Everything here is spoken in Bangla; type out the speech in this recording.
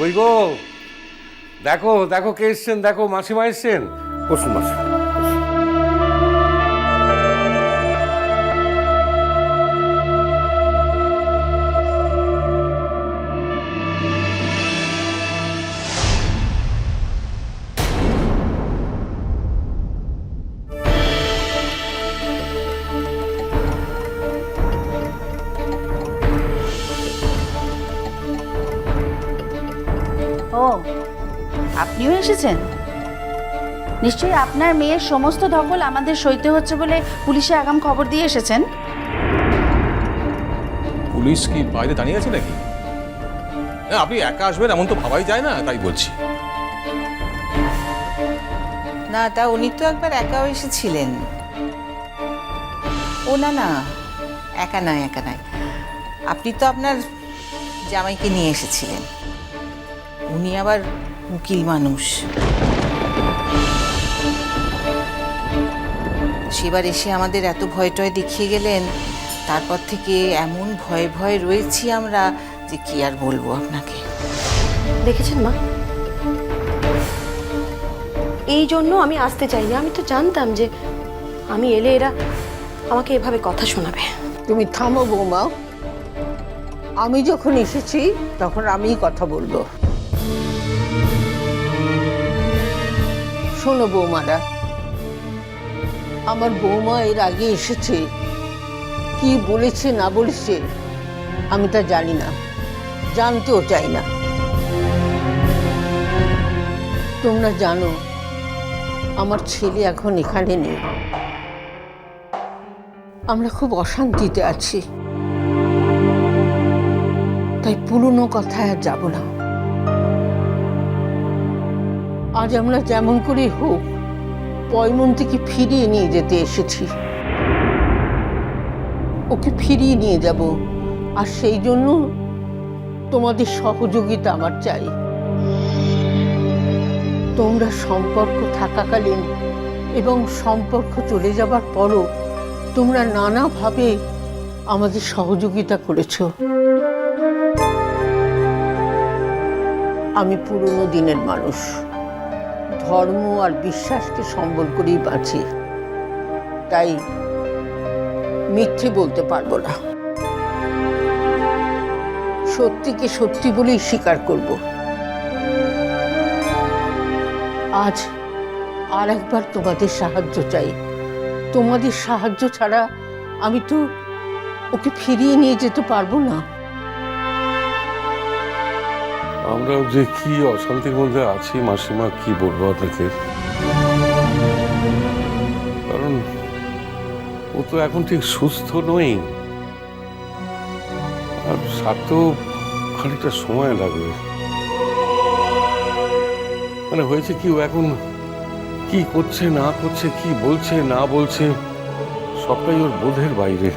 কই গো? দেখো দেখো কে এসছেন দেখো মাসিমা এসছেন? বসুন মাসি ও আপনিও এসেছেন? নিশ্চয়ই আপনার মেয়ের সমস্ত দখল আমাদের সইতে হচ্ছে বলে পুলিশে আগাম খবর দিয়ে এসেছেন? পুলিশ কি বাইরে দাঁড়িয়ে আছে নাকি? না আপনি একা আসবেন এমন তো ভাবাই যায় না তাই বলছি। না তা উনি তো একবার একাও এসেছিলেন। ও না না একা নয় একা নয়। আপনি তো আপনার জামাইকে নিয়ে এসেছিলেন। উনি আবার উকিল মানুষ। সেবার এসে আমাদের এত ভয় টয় দেখিয়ে গেলেন তারপর থেকে এমন ভয়ে ভয়ে রয়েছি আমরা যে কি আর বলব আপনাকে। দেখেছেন মা? এই জন্য আমি আসতে চাইনি। আমি তো জানতাম যে আমি এলে এরা আমাকে এভাবে কথা শোনাবে। তুমি থামো বৌমা। আমি যখন এসেছি তখন আমিই কথা বলব। শোনো বৌমারা, আমার বৌমা এর আগে এসেছে। কি বলেছে না বলেছে আমি তা জানি না, জানতেও চাই না। তোমরা জানো, আমার ছেলে এখন এখানে নেই। আমরা খুব অশান্তিতে আছি। তাই পুরনো কথায় আর যাব না। আজ আমরা যেমন করে হোক পয়মন্তীকে ফিরিয়ে নিয়ে যেতে এসেছি। ওকে ফিরিয়ে নিয়ে যাব, আর সেই জন্য তোমাদের সহযোগিতা আমার চাই। তোমরা সম্পর্ক থাকাকালীন এবং সম্পর্ক চলে যাবার পরও তোমরা নানাভাবে আমাদের সহযোগিতা করেছ। আমি পুরনো দিনের মানুষ। ধর্ম আর বিশ্বাসকে সম্বল করেই বাঁচি। তাই মিথ্যে বলতে পারব না। সত্যিকে সত্যি বলেই স্বীকার করব। আজ আর একবার তোমাদের সাহায্য চাই। তোমাদের সাহায্য ছাড়া আমি তো ওকে ফিরিয়ে নিয়ে যেতে পারব না। আমরা যে কি অশান্তির মধ্যে আছি, মাসিমা, কি বলব আপনাকে? কারণ ও তো এখন ঠিক সুস্থ নই। আর সারতেও খানিকটা সময় লাগবে। মানে হয়েছে কি, ও এখন কি করছে, না করছে, কি বলছে, না বলছে, সবটাই ওর বোধের বাইরে।